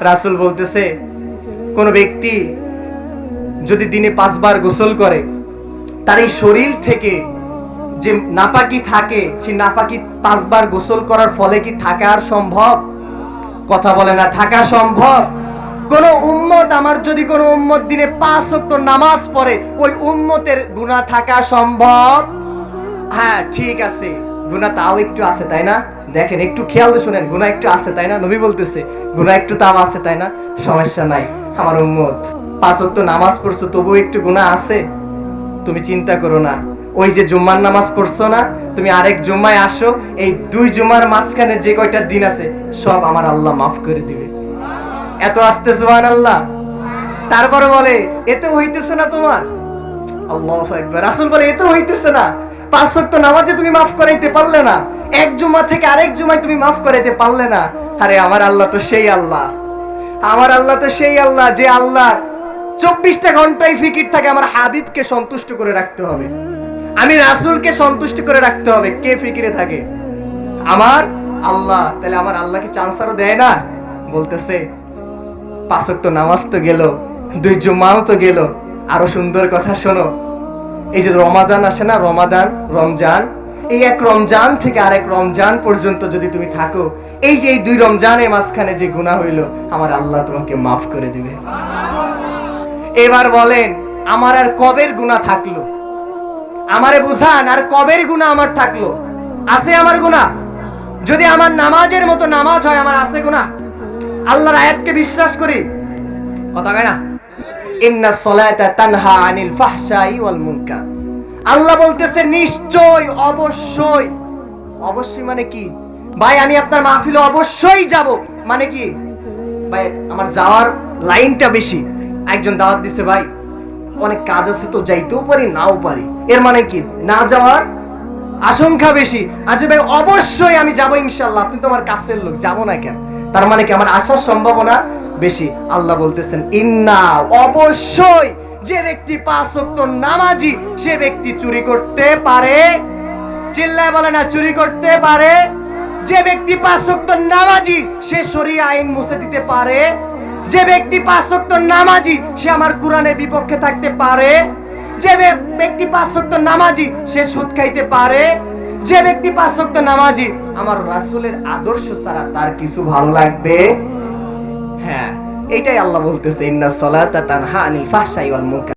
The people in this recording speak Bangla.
রাসূল বলতেছে, কোন ব্যক্তি যদি দিনে পাঁচবার গোসল করে, তার এই শরীর থেকে যে নাপাকি থাকে সেই নাপাকি পাঁচবার গোসল করার ফলে কি থাকা আর সম্ভব? কথা বলে না, থাকা সম্ভব। কোন উম্মত আমার যদি কোন উম্মত দিনে পাঁচ ওয়াক্ত নামাজ পড়ে, ওই উম্মতের গুনাহ থাকা সম্ভব? হ্যাঁ ঠিক আছে। গুনাহ তাও একটু আছে, তাই না? দেখেন, একটু খেয়াল শুনেন, গুনাহ একটু আছে, তাই না? নবী বলতেছে, গুনাহ একটু তাও আছে, তাই না? সমস্যা নাই, আমার উম্মত। পাঁচ ওয়াক্ত নামাজ পড়ছো তবু একটু গুনাহ আছে? তুমি চিন্তা করো না, ওই যে জুম্মার নামাজ পড়ছো না, তুমি আরেক জুম্মায় আসো, এই দুই জুম্মার মাঝখানে যে কয়টা দিন আছে, সব আমার আল্লাহ মাফ করে দিবে। এত আসতে জোয়ান আল্লাহ তারপরে বলে এতে হইতেছে না তোমার? আল্লাহ একবার রাসূল বলে এতে হইতেছে না। পাঁচ ওয়াক্ত নামাজে তুমি মাফ করাইতে পারলে না। এক জুম্মা থেকে আরেক জুম্মায় তুমি মাফ করাইতে পারলে না। আরে, আমার আল্লাহ তো সেই আল্লাহ। আমার আল্লাহ তো সেই আল্লাহ যে আল্লাহ চব্বিশটা ঘন্টায় ফিকির থাকে, আমার হাবিবকে সন্তুষ্ট করে রাখতে হবে। আমি রাসূলকে সন্তুষ্ট করে রাখতে হবে, কে ফিকিরে থাকে? আমার আল্লাহ। তাহলে আমার আল্লাহকে চান্স আরও দেয় না? বলতেছে, পাঁচক তো নামাজ তো গেল, দুই জুম্মাও তো গেল। আরও সুন্দর কথা শোনো। এই যে রমাদান আসে না, রমাদান, রমজান এই এক রমজান থেকে আরেক রমজান পর্যন্ত যদি তুমি থাকো, এই যে এই দুই রমজানের মাঝখানে যে গুনাহ হইল, আমার আল্লাহ তোমাকে মাফ করে দিবে। এবার বলেন, আমার আর কবের গুনাহ থাকল? আমারে বুঝান, আর কবের গুনাহ আমার থাকল? আছে আমার গুনাহ? যদি আমার নামাজের মতো নামাজ হয়, আমার আছে গুনাহ? আল্লাহর আয়াতকে বিশ্বাস করি। কথা কয় না? ইন্না সলাতা তানহা আনিল ফাহশাই ওয়াল মুনকার। আল্লাহ বলতেছে, নিশ্চয়, অবশ্যই। অবশ্যই মানে কি? ভাই, আমি আপনার মাহফিলে অবশ্যই যাব। মানে কি? ভাই, আমার যাওয়ার লাইনটা বেশি। একজন দাওয়াত দিছে, ভাই, অনেক কাজ আছে তো, যাইতেও পারি, নাও পারি। এর মানে কি? না যাওয়ার আশঙ্কা বেশি। আজ ভাই, অবশ্যই আমি যাব ইনশাল্লাহ আপনি তো আমার কাছের লোক, যাব না কেন? তার মানে কি, আমার আসার সম্ভাবনা বেশি। আল্লাহ বলতেছেন, ইন্না, অবশ্যই। যে ব্যক্তি পাঁচ ওয়াক্ত নামাজি, সে ব্যক্তি চুরি করতে পারে। চিল্লায় বলে না, চুরি করতে পারে। যে ব্যক্তি পাঁচ ওয়াক্ত নামাজি, সে শরীয় আইন মুছে দিতে পারে। যে ব্যক্তি পাঁচ ওয়াক্ত নামাজি, সে আমার কোরআনের বিপক্ষে থাকতে পারে। যে ব্যক্তি পাঁচ ওয়াক্ত নামাজি, সে সুদ খাইতে পারে। যে ব্যক্তি পাঁচ ওয়াক্ত নামাজি, আমার রাসুলের আদর্শ ছাড়া তার কিছু ভালো লাগবে? হ্যাঁ। এটাই আল্লাহ বলতেছে ইন্না সলাতা তানহা আনিল ফাহশাই ওয়াল মুনকার।